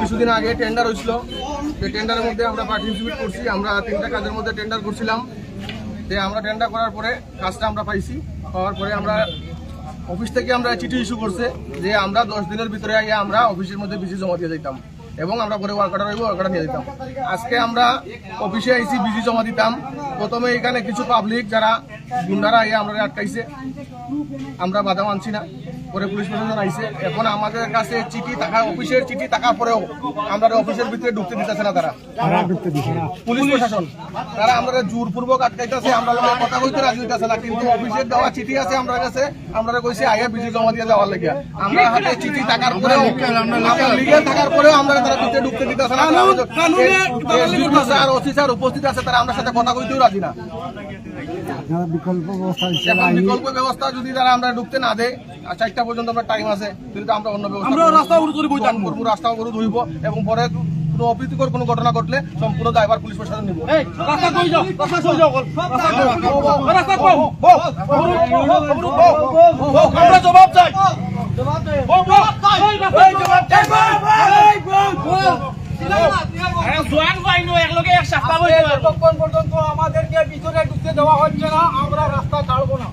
কিছুদিন আগে টেন্ডার হয়েছিল। সেই টেন্ডারের মধ্যে আমরা পার্টিসিপেট করছি। আমরা তিনটা কাজের মধ্যে টেন্ডার করছিলাম। যে আমরা টেন্ডার করার পরে কাজটা আমরা পাইছি। পাওয়ার পরে আমরা অফিস থেকে আমরা চিঠি ইস্যু করছে যে আমরা দশ দিনের ভিতরে আইয়া আমরা অফিসের মধ্যে বিজি জমা দিয়ে দিতাম এবং আমরা পরে ওয়ার্কাটা রইব ওয়ার্কাটা নিয়ে দিতাম আজকে আমরা অফিসে আইসি বিজি জমা দিতাম। প্রথমে এখানে কিছু পাবলিক যারা গুন্ডারা আইয়া আমরা আটকাইছে। আমরা বাধা মানছি না। পরে পুলিশ প্রশাসন আইছে। এখন আমাদের কাছে চিঠি থাকা অফিসের চিঠি থাকার পরেও আমরা অফিসের ভিতরে ঢুকতে দিতেছে না তারা। পুলিশ প্রশাসন তারা আমরা জোরপূর্বক আটকাইতেছে আমরা কথা কইতে রাজি হইতাছে না কিন্তু অফিসের দেওয়া চিঠি আছে আমরা কাছে আমরা কইছি আগে বিজি জমা দিয়ে যাওয়ার লাগে আমরা হাতে চিঠি থাকার পরেও লিগেল থাকার পরেও আমরা তারা ভিতরে ঢুকতে দিতেছে না। স্যার ওসি স্যার উপস্থিত আছে তারা আমরা সাথে কথা কইতেও রাজি না। বিকল্প ব্যবস্থা যদি তারা আমরা ঢুকতে না দেয় আর চারটা পর্যন্ত আমরা টাইম আছে কিন্তু আমরা অন্য ব্যবস্থা রাস্তা অবরোধ করে রাস্তা অবরোধ হইব এবং পরে কোনো অপ্রীতিকর কোনো ঘটনা ঘটলে সম্পূর্ণ দায়ভার পুলিশ প্রশাসন নিব। আমরা জবাব চাই। আমাদেরকে ভিতরে ঢুকতে দেওয়া হচ্ছে না আমরা রাস্তা ছাড়বো না।